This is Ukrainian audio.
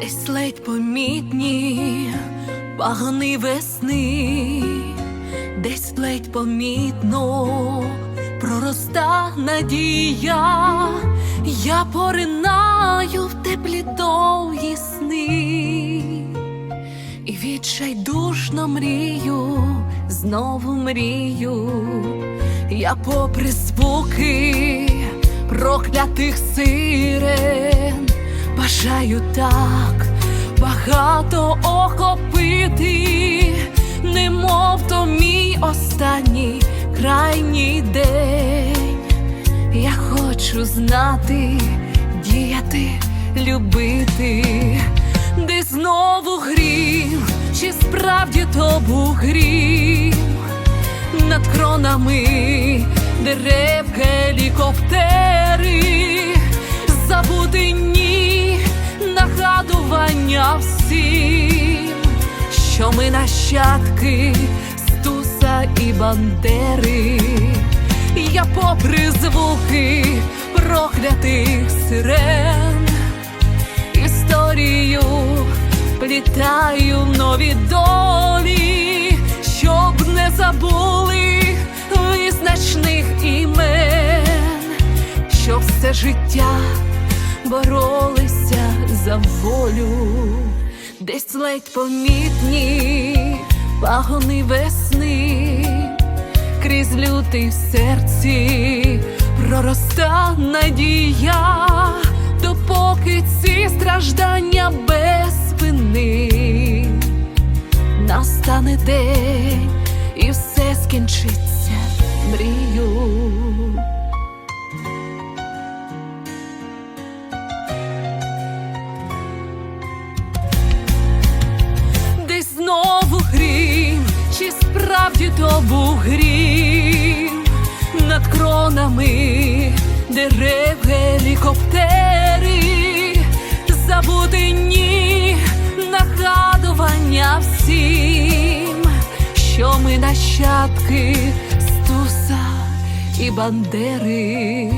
Десь ледь помітні пагони весни, десь ледь помітно пророста надія, я поринаю в теплі довгі сни, і відчайдушно мрію, знову мрію, я попри звуки проклятих сирен. Бажаю так багато охопити, немов то мій останній крайній день. Я хочу знати, діяти, любити, де знову грім, чи справді то був над кронами дерев гелікоптери, забутині нагадування всім, що ми нащадки Стуса і Бандери. Я попри звуки проклятих сирен, історію плітаю нові долі, щоб не забули все життя боролися за волю, десь ледь помітні пагони весни, крізь лютий в серці пророста надія, допоки ці страждання без спини настане день і все скінчиться мрію. Був грім. Над кронами дерев гелікоптери, забудені нагадування всім, що ми нащадки Стуса і Бандери,